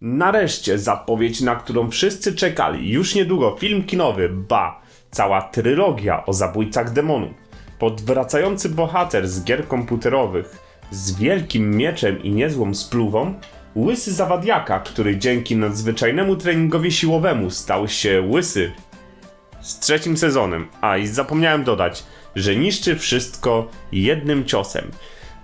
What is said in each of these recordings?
Nareszcie zapowiedź, na którą wszyscy czekali. Już niedługo film kinowy, ba, cała trylogia o zabójcach demonów. Podwracający bohater z gier komputerowych, z wielkim mieczem i niezłą spluwą, łysy zawadiaka, który dzięki nadzwyczajnemu treningowi siłowemu stał się łysy z trzecim sezonem. A i zapomniałem dodać, że niszczy wszystko jednym ciosem.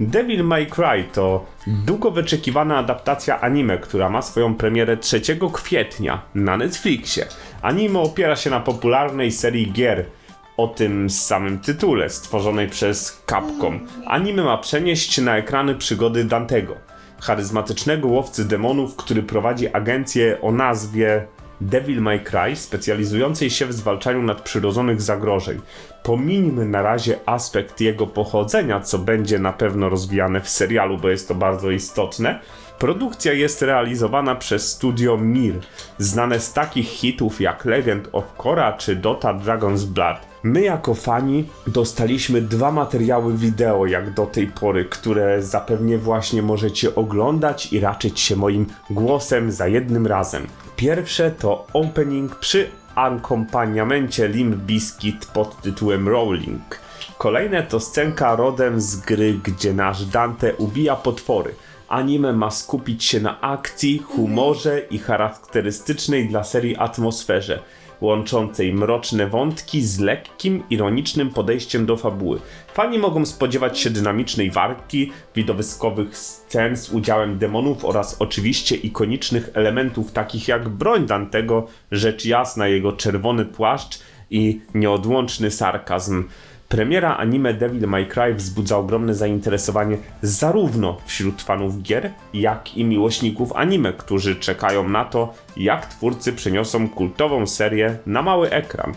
Devil May Cry to długo wyczekiwana adaptacja anime, która ma swoją premierę 3 kwietnia na Netflixie. Anime opiera się na popularnej serii gier o tym samym tytule, stworzonej przez Capcom. Anime ma przenieść na ekrany przygody Dantego, charyzmatycznego łowcy demonów, który prowadzi agencję o nazwie Devil May Cry, specjalizującej się w zwalczaniu nadprzyrodzonych zagrożeń. Pomińmy na razie aspekt jego pochodzenia, co będzie na pewno rozwijane w serialu, bo jest to bardzo istotne. Produkcja jest realizowana przez studio Mir, znane z takich hitów jak Legend of Korra czy Dota Dragon's Blood. My jako fani dostaliśmy dwa materiały wideo jak do tej pory, które zapewnie właśnie możecie oglądać i raczyć się moim głosem za jednym razem. Pierwsze to opening przy akompaniamencie Limp Bizkit pod tytułem Rolling. Kolejne to scenka rodem z gry, gdzie nasz Dante ubija potwory. Anime ma skupić się na akcji, humorze i charakterystycznej dla serii atmosferze, łączącej mroczne wątki z lekkim, ironicznym podejściem do fabuły. Fani mogą spodziewać się dynamicznej walki, widowiskowych scen z udziałem demonów oraz oczywiście ikonicznych elementów takich jak broń Dantego, rzecz jasna jego czerwony płaszcz i nieodłączny sarkazm. Premiera anime Devil May Cry wzbudza ogromne zainteresowanie zarówno wśród fanów gier, jak i miłośników anime, którzy czekają na to, jak twórcy przeniosą kultową serię na mały ekran.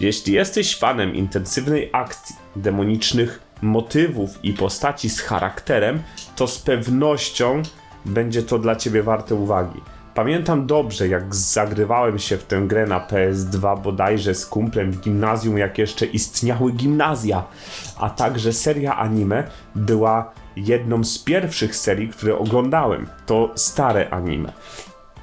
Jeśli jesteś fanem intensywnej akcji, demonicznych motywów i postaci z charakterem, to z pewnością będzie to dla ciebie warte uwagi. Pamiętam dobrze, jak zagrywałem się w tę grę na PS2 bodajże z kumplem w gimnazjum, jak jeszcze istniały gimnazja, a także seria anime była jedną z pierwszych serii, które oglądałem. To stare anime.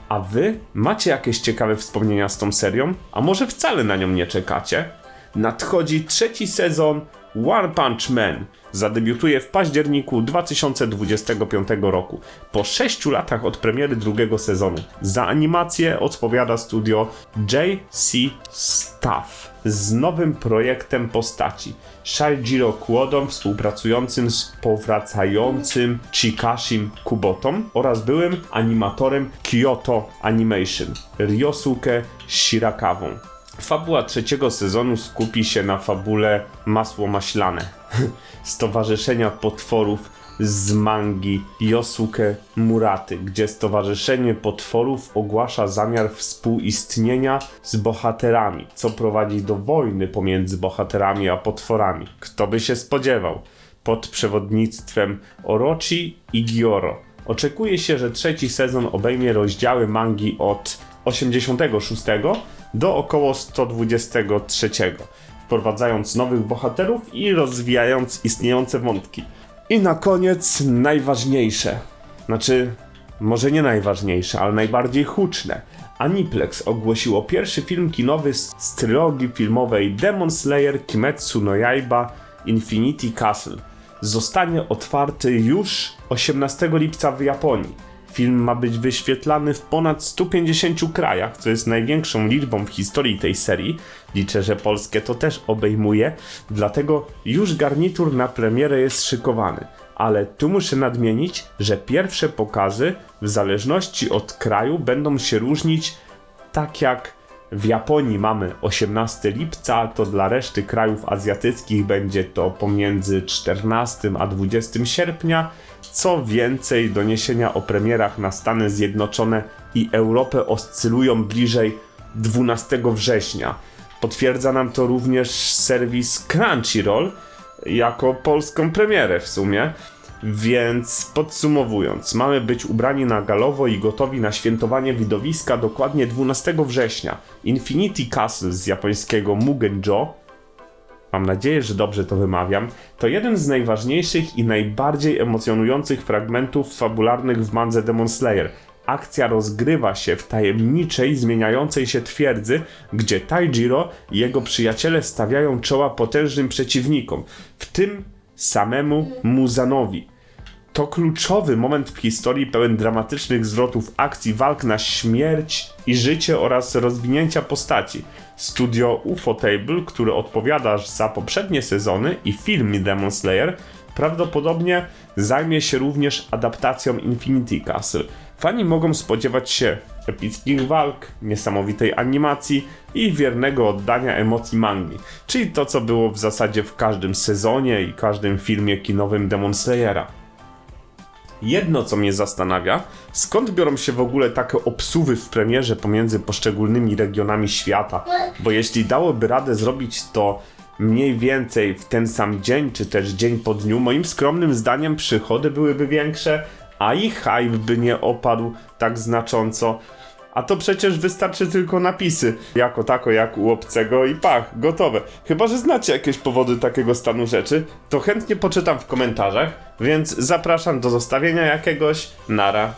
A wy macie jakieś ciekawe wspomnienia z tą serią? A może wcale na nią nie czekacie? Nadchodzi trzeci sezon One Punch Man. Zadebiutuje w październiku 2025 roku. Po 6 latach od premiery drugiego sezonu. Za animację odpowiada studio JC Staff z nowym projektem postaci. Shaijiro Kuodą współpracującym z powracającym Chikashim Kubotą oraz byłym animatorem Kyoto Animation Ryosuke Shirakawą. Fabuła trzeciego sezonu skupi się na fabule Masło Maślane, stowarzyszenia potworów z mangi Yosuke Muraty, gdzie Stowarzyszenie Potworów ogłasza zamiar współistnienia z bohaterami, co prowadzi do wojny pomiędzy bohaterami a potworami. Kto by się spodziewał? Pod przewodnictwem Orochi i Gioro. Oczekuje się, że trzeci sezon obejmie rozdziały mangi od 86 do około 123, wprowadzając nowych bohaterów i rozwijając istniejące wątki. I na koniec najważniejsze, znaczy może nie najważniejsze, ale najbardziej huczne. Aniplex ogłosiło pierwszy film kinowy z, z trylogii filmowej Demon Slayer Kimetsu no Yaiba Infinity Castle. Zostanie otwarty już 18 lipca w Japonii. Film ma być wyświetlany w ponad 150 krajach, co jest największą liczbą w historii tej serii. Liczę, że Polskę to też obejmuje, dlatego już garnitur na premierę jest szykowany. Ale tu muszę nadmienić, że pierwsze pokazy, w zależności od kraju, będą się różnić tak jak w Japonii mamy 18 lipca, to dla reszty krajów azjatyckich będzie to pomiędzy 14 a 20 sierpnia. Co więcej, doniesienia o premierach na Stany Zjednoczone i Europę oscylują bliżej 12 września. Potwierdza nam to również serwis Crunchyroll jako polską premierę w sumie. Więc podsumowując, mamy być ubrani na galowo i gotowi na świętowanie widowiska dokładnie 12 września. Infinity Castle z japońskiego Mugenjo, mam nadzieję, że dobrze to wymawiam, to jeden z najważniejszych i najbardziej emocjonujących fragmentów fabularnych w mandze Demon Slayer. Akcja rozgrywa się w tajemniczej, zmieniającej się twierdzy, gdzie Taijiro i jego przyjaciele stawiają czoła potężnym przeciwnikom, w tym samemu Muzanowi. To kluczowy moment w historii pełen dramatycznych zwrotów akcji, walk na śmierć i życie oraz rozwinięcia postaci. Studio Ufotable, które odpowiada za poprzednie sezony i film Demon Slayer, prawdopodobnie zajmie się również adaptacją Infinity Castle. Fani mogą spodziewać się epickich walk, niesamowitej animacji i wiernego oddania emocji mangi, czyli to co było w zasadzie w każdym sezonie i każdym filmie kinowym Demon Slayera. Jedno, co mnie zastanawia, skąd biorą się w ogóle takie obsuwy w premierze pomiędzy poszczególnymi regionami świata? Bo jeśli dałoby radę zrobić to mniej więcej w ten sam dzień, czy też dzień po dniu, moim skromnym zdaniem przychody byłyby większe, a i hype by nie opadł tak znacząco. A to przecież wystarczy tylko napisy, jako tako, jak u obcego i pach, gotowe. Chyba, że znacie jakieś powody takiego stanu rzeczy, to chętnie poczytam w komentarzach, więc zapraszam do zostawienia jakiegoś. Nara.